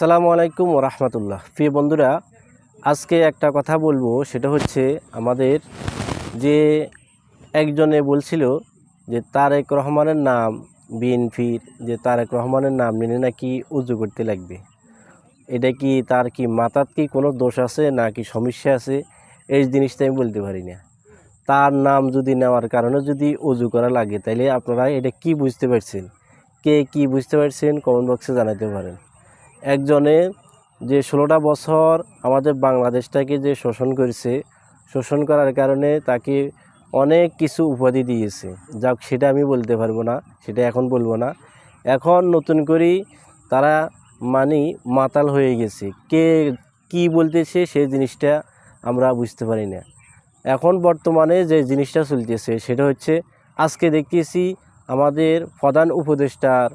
আসসালামু আলাইকুম রহমতুল্লাহ। প্রিয় বন্ধুরা, আজকে একটা কথা বলব, সেটা হচ্ছে আমাদের যে একজনে বলছিল যে তারেক রহমানের নাম বিএনপির যে তারেক রহমানের নাম নিলে নাকি উজু করতে লাগবে। এটা কি তার কি মাথার কি কোনো দোষ আছে না কি সমস্যা আছে? এই জিনিসটা আমি বলতে পারি না। তার নাম যদি নেওয়ার কারণে যদি উজু করা লাগে তাহলে আপনারা এটা কি বুঝতে পারছেন? কে কি বুঝতে পারছেন? কমেন্ট বক্সে জানাতে পারেন। একজনে যে ষোলোটা বছর আমাদের বাংলাদেশটাকে যে শোষণ করেছে, শোষণ করার কারণে তাকে অনেক কিছু উপাধি দিয়েছে। যাক, সেটা আমি বলতে পারব না, সেটা এখন বলব না। এখন নতুন করেই তারা মানি মাতাল হয়ে গেছে। কে কি বলতেছে সেই জিনিসটা আমরা বুঝতে পারি না। এখন বর্তমানে যে জিনিসটা চলতেছে, সেটা হচ্ছে আজকে দেখতেছি আমাদের প্রধান উপদেষ্টার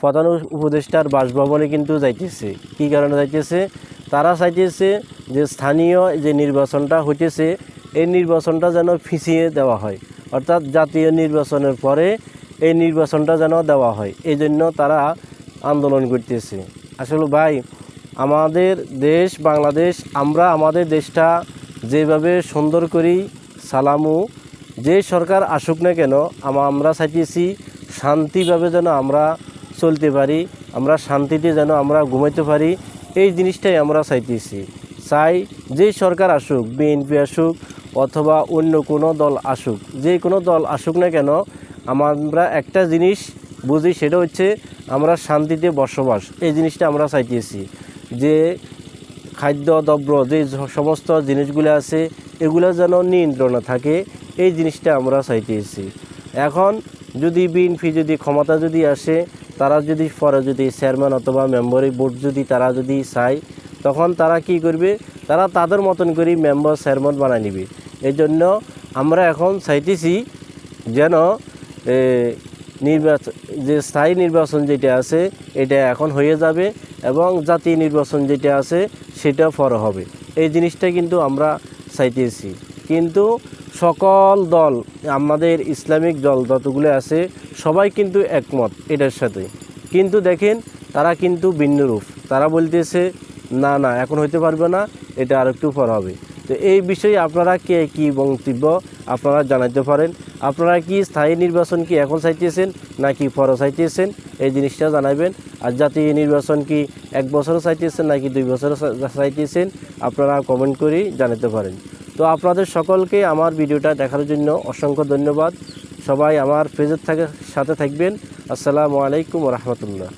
প্রধান উপদেষ্টার বাসভবনে কিন্তু যাইতেছে। কি কারণে যাইতেছে? তারা চাইতেছে যে স্থানীয় যে নির্বাচনটা হইতেছে, এই নির্বাচনটা যেন ফিসিয়ে দেওয়া হয়। অর্থাৎ জাতীয় নির্বাচনের পরে এই নির্বাচনটা যেন দেওয়া হয়। এই জন্য তারা আন্দোলন করতেছে। আসলে ভাই, আমাদের দেশ, বাংলাদেশ, আমরা আমাদের দেশটা যেভাবে সুন্দর করি, সালামু, যে সরকার আসুক না কেন আমরা চাইতেছি শান্তিভাবে যেন আমরা চলতে পারি, আমরা শান্তিতে যেন আমরা ঘুমাইতে পারি, এই জিনিসটাই আমরা চাইতেছি। চাই যে সরকার আসুক, বিএনপি আসুক, অথবা অন্য কোনো দল আসুক, যে কোনো দল আসুক না কেন, আমরা একটা জিনিস বুঝি, সেটা হচ্ছে আমরা শান্তিতে বসবাস। এই জিনিসটা আমরা চাইতেছি। যে খাদ্য দ্রব্য, যে সমস্ত জিনিসগুলো আছে, এগুলো যেন নিয়ন্ত্রণে থাকে, এই জিনিসটা আমরা চাইতেছি। এখন যদি বিএনপি যদি ক্ষমতা যদি আসে তারা যদি পরে যদি চেয়ারম্যান অথবা মেম্বারি বোর্ড যদি তারা যদি চায়, তখন তারা কি করবে? তারা তাদের মতন করে মেম্বার, চেয়ারম্যান বানায় নিবে। এই জন্য আমরা এখন চাইতেছি যেন নির্বাচন যে স্থায়ী নির্বাচন যেটা আছে, এটা এখন হয়ে যাবে এবং জাতীয় নির্বাচন যেটা আছে, সেটা পরে হবে। এই জিনিসটা কিন্তু আমরা চাইতেছি। কিন্তু সকল দল, আমাদের ইসলামিক দল যতগুলো আছে, সবাই কিন্তু একমত এটার সাথে। কিন্তু দেখেন, তারা কিন্তু ভিন্ন রূপ তারা বলতেছে, না না, এখন হইতে পারবে না, এটা আর একটু পর হবে। তো এই বিষয়ে আপনারা কে কি বক্তব্য আপনারা জানাতে পারেন। আপনারা কি স্থায়ী নির্বাচন কি এখন চাইতেছেন, নাকি পরে চাইতেছেন? এই জিনিসটা জানাবেন আর জাতীয় নির্বাচন কি এক বছরও চাইতেছেন, নাকি দুই বছরও চাইতেছেন? আপনারা কমেন্ট করে জানাতে পারেন। তো আপনাদের সকলকে আমার ভিডিওটা দেখার জন্য অসংখ্য ধন্যবাদ। সবাই আমার পেজের থাকে সাথে থাকবেন। আসসালামু আলাইকুম রহমতুল্লাহ।